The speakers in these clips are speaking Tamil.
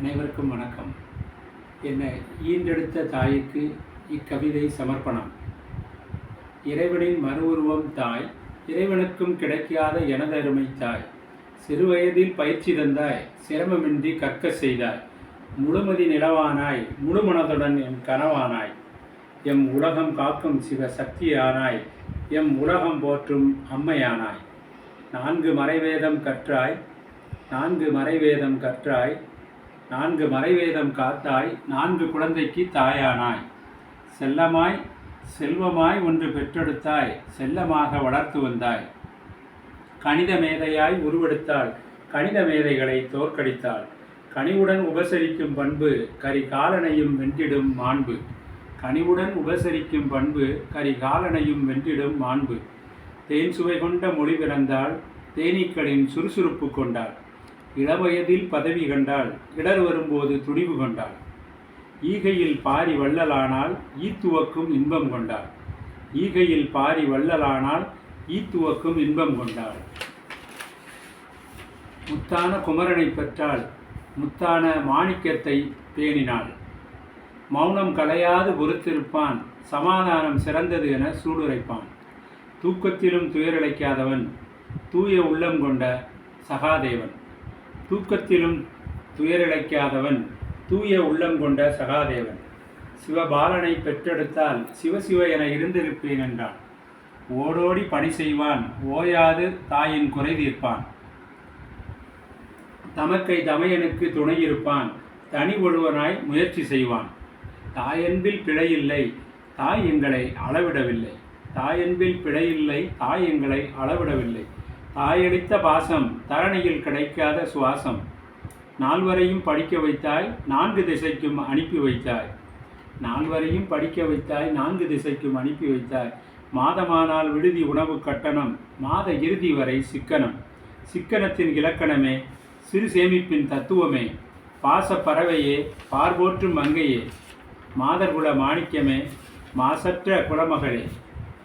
அனைவருக்கும் வணக்கம். என்னை ஈன்றெடுத்த தாய்க்கு இக்கவிதை சமர்ப்பணம். இறைவனின் மறு உருவம் தாய் இறைவனுக்கும் கிடைக்காத எனதருமை தாய் சிறுவயதில் பயிற்சி தந்தாய் சிரமமின்றி கற்க செய்தாய் முழுமதி நிலவானாய் முழுமனதுடன் என் கனவானாய் எம் உலகம் காக்கும் சிவ சக்தியானாய் எம் உலகம் போற்றும் அம்மையானாய். நான்கு மறைவேதம் கற்றாய் நான்கு மறைவேதம் கற்றாய் நான்கு மறைவேதம் காத்தாய் நான்கு குழந்தைக்கு தாயானாய். செல்லமாய் செல்வமாய் ஒன்று பெற்றெடுத்தாய் செல்லமாக வளர்த்து வந்தாய். கணித மேதையாய் உருவெடுத்தாள் கணித மேதைகளை தோற்கடித்தாள். கனிவுடன் உபசரிக்கும் பண்பு கரிகாலனையும் வென்றிடும் மாண்பு. கனிவுடன் உபசரிக்கும் பண்பு கரிகாலனையும் வென்றிடும் மாண்பு. தேன் சுவை கொண்ட மொழி பிறந்தாள் தேனீக்களின் சுறுசுறுப்பு கொண்டாள். இளவயதில் பதவி கண்டாள் இடர் வரும்போது துணிவு கொண்டாள். ஈகையில் பாரி வள்ளலானால் ஈத்துவக்கும் இன்பம் கொண்டாள். ஈகையில் பாரி வள்ளலானால் ஈத்துவக்கும் இன்பம் கொண்டாள். முத்தான குமரனை பெற்றாள் முத்தான மாணிக்கத்தை பேணினாள் மௌனம் கலையாது பொறுத்திருப்பான் சமாதானம் சிறந்தது என சூடுரைப்பான் தூக்கத்திலும் துயரழைக்காதவன் தூய உள்ளம் கொண்ட சகாதேவன். தூக்கத்திலும் துயரிழைக்காதவன் தூய உள்ளம் கொண்ட சகாதேவன். சிவபாலனை பெற்றெடுத்தால் சிவசிவ என இருந்திருப்பேன் என்றான். ஓடோடி பணி செய்வான் ஓயாது தாயின் குறை தீர்ப்பான். தமக்கை தமையனுக்கு துணையிருப்பான் தனி ஒருவனாய் முயற்சி செய்வான். தாயன்பில் பிழையில்லை தாய் எங்களை அளவிடவில்லை. தாயன்பில் பிழையில்லை தாய் எங்களை அளவிடவில்லை. ஆயடித்த பாசம் தரணியில் கிடைக்காத சுவாசம். நால்வரையும் படிக்க வைத்தாய் நான்கு திசைக்கும் அனுப்பி வைத்தாய். நால்வரையும் படிக்க வைத்தாய் நான்கு திசைக்கும் அனுப்பி வைத்தாய். மாதமானால் விடுதி உணவு கட்டணம் மாத இறுதி வரை சிக்கனம். சிக்கனத்தின் இலக்கணமே சிறு சேமிப்பின் தத்துவமே. பாச பறவையே பார்போற்றும் மங்கையே. மாதர்குல மாணிக்கமே மாசற்ற குலமகளே.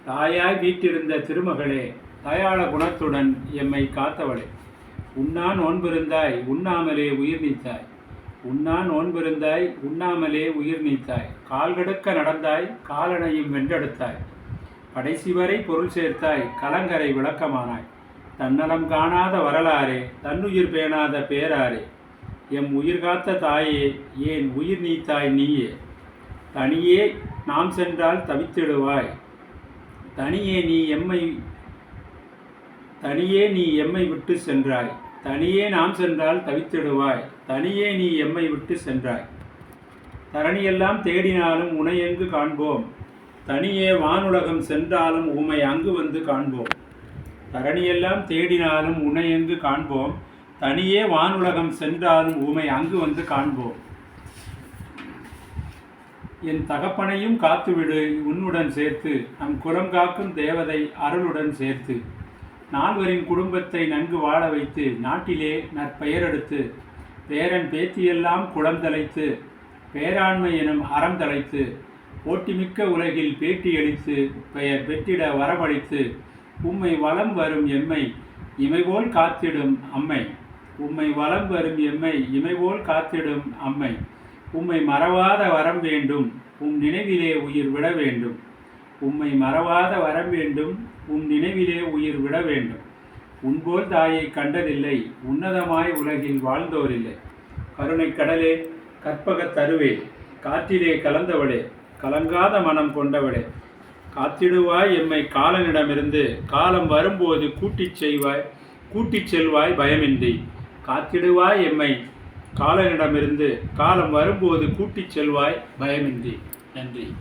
தாயாய் வீட்டிருந்த திருமகளே. தயாள குணத்துடன் எம்மை காத்தவளே. உண்ணா நோன்பிருந்தாய் உண்ணாமலே உயிர் நீத்தாய். உண்ணா நோன்பிருந்தாய் உண்ணாமலே உயிர் நீத்தாய். கால்கடுக்க நடந்தாய் காலனையும் வென்றெடுத்தாய். கடைசி வரை பொருள் சேர்த்தாய் கலங்கரை விளக்கமானாய். தன்னலம் காணாத வரலாறே தன்னுயிர் பேணாத பேராரே எம் உயிர் காத்த தாயே ஏன் உயிர் நீத்தாய் நீயே? தனியே நாம் சென்றால் தவித்திடுவாய். தனியே நீ எம்மை தனியே நீ எம்மை விட்டு சென்றாய். தனியே நாம் சென்றால் தவித்திடுவாய். தனியே நீ எம்மை விட்டு சென்றாய். தரணியெல்லாம் தேடினாலும் உனை எங்கு காண்போம். தனியே வானுலகம் சென்றாலும் உமை அங்கு வந்து காண்போம். தரணியெல்லாம் தேடினாலும் உனை எங்கு காண்போம். தனியே வானுலகம் சென்றாலும் உமை அங்கு வந்து காண்போம். என் தகப்பனையும் காத்துவிடு உன்னுடன் சேர்த்து. நம் குலம் காக்கும் தேவதை அருளுடன் சேர்த்து. நால்வரின் குடும்பத்தை நன்கு வாழ வைத்து நாட்டிலே நற்பெயரெடுத்து பேரன் பேத்தியெல்லாம் குளம் தலைத்து பேராண்மை எனும் அறம் தலைத்து போட்டிமிக்க உலகில் பேட்டியளித்து பெயர் பெற்றிட வரமளித்து உம்மை வலம் வரும் எம்மை இமைபோல் காத்திடும் அம்மை. உம்மை வலம் வரும் எம்மை இமைபோல் காத்திடும் அம்மை. உம்மை மறவாத வரம் வேண்டும் உம் நினைவிலே உயிர் விட வேண்டும். உம்மை மறவாத வரம் வேண்டும் உன் நினைவிலே உயிர் விட வேண்டும். உன்போல் தாயை கண்டதில்லை உன்னதமாய் உலகில் வாழ்ந்தோரில்லை. கருணை கடலே கற்பகத் தருவே காற்றிலே கலந்தவளே கலங்காத மனம் கொண்டவளே. காத்திடுவாய் எம்மை காலனிடமிருந்து காலம் வரும்போது கூட்டிச் செய்வாய் கூட்டிச் செல்வாய் பயமின்றி. காத்திடுவாய் எம்மை காலனிடமிருந்து காலம் வரும்போது கூட்டிச் செல்வாய் பயமின்றி. நன்றி.